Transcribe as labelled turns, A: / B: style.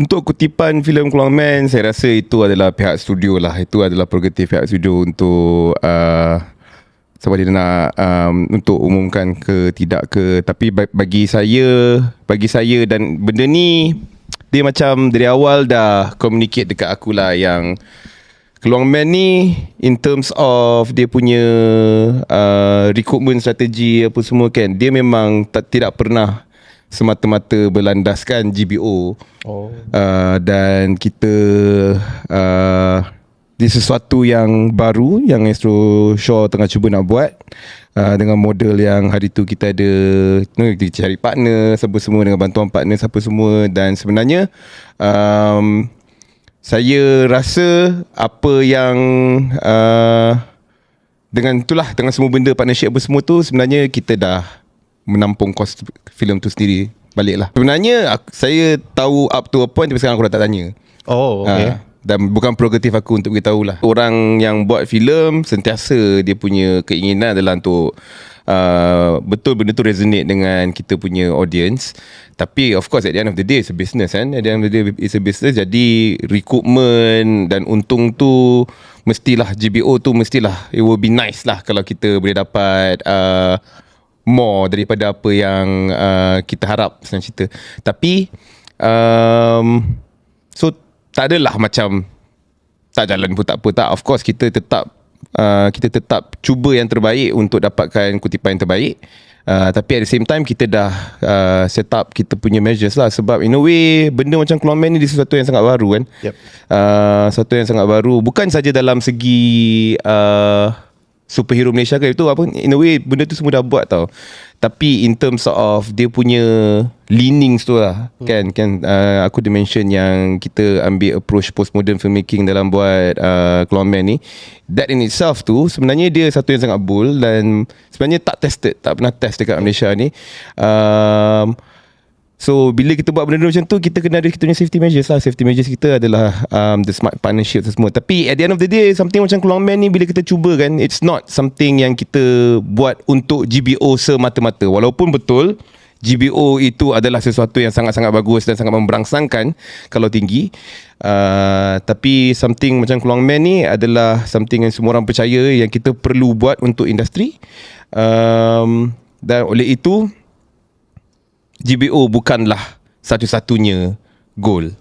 A: untuk kutipan filem Keluang Man saya rasa itu adalah pihak studio lah. Itu adalah prerogatif pihak studio untuk uh, sama dia nak um, untuk umumkan ke tidak ke. Tapi bagi saya bagi saya dan benda ni dia macam dari awal dah communicate dekat aku lah yang Keluang Man ni in terms of dia punya uh, recruitment strategi apa semua kan dia memang tak, tidak pernah semata-mata berlandaskan GBO oh. uh, dan kita uh, di sesuatu yang baru yang Astro Shaw tengah cuba nak buat uh, dengan model yang hari tu kita ada kita cari partner siapa semua dengan bantuan partner siapa semua dan sebenarnya um, saya rasa apa yang uh, dengan itulah dengan semua benda partnership apa semua tu sebenarnya kita dah menampung kos filem tu sendiri balik lah. Sebenarnya aku, saya tahu up to a point tapi sekarang aku dah tak tanya.
B: Oh, okay. Uh,
A: dan bukan prerogatif aku untuk beritahu lah. Orang yang buat filem sentiasa dia punya keinginan adalah untuk Uh, betul benda tu resonate dengan kita punya audience tapi of course at the end of the day it's a business kan at the end of the day it's a business jadi recruitment dan untung tu mestilah GBO tu mestilah it will be nice lah kalau kita boleh dapat uh, more daripada apa yang uh, kita harap senang cerita tapi um, so tak adalah macam tak jalan pun tak apa tak of course kita tetap uh, kita tetap cuba yang terbaik untuk dapatkan kutipan yang terbaik. Uh, tapi at the same time kita dah uh, set up kita punya measures lah sebab in a way benda macam Clone Man ni sesuatu yang sangat baru kan. Yep. Uh, sesuatu yang sangat baru bukan saja dalam segi uh, superhero Malaysia ke itu apa in a way benda tu semua dah buat tau. Tapi in terms of dia punya leanings tu lah hmm. kan? Kan uh, aku dah mention yang kita ambil approach postmodern filmmaking dalam buat uh, Clone Man ni. That in itself tu sebenarnya dia satu yang sangat bold dan sebenarnya tak tested tak pernah test dekat Malaysia ni. Um, So bila kita buat benda macam tu Kita kena ada kita punya safety measures lah. Safety measures kita adalah um, The smart partnership semua. Tapi at the end of the day Something macam Keluang Man ni Bila kita cuba kan It's not something yang kita Buat untuk GBO semata-mata. Walaupun betul GBO itu adalah sesuatu yang sangat-sangat bagus Dan sangat memberangsangkan Kalau tinggi. Uh, Tapi something macam Keluang Man ni Adalah something yang semua orang percaya Yang kita perlu buat untuk industri. Um, Dan oleh itu GBO bukanlah satu-satunya goal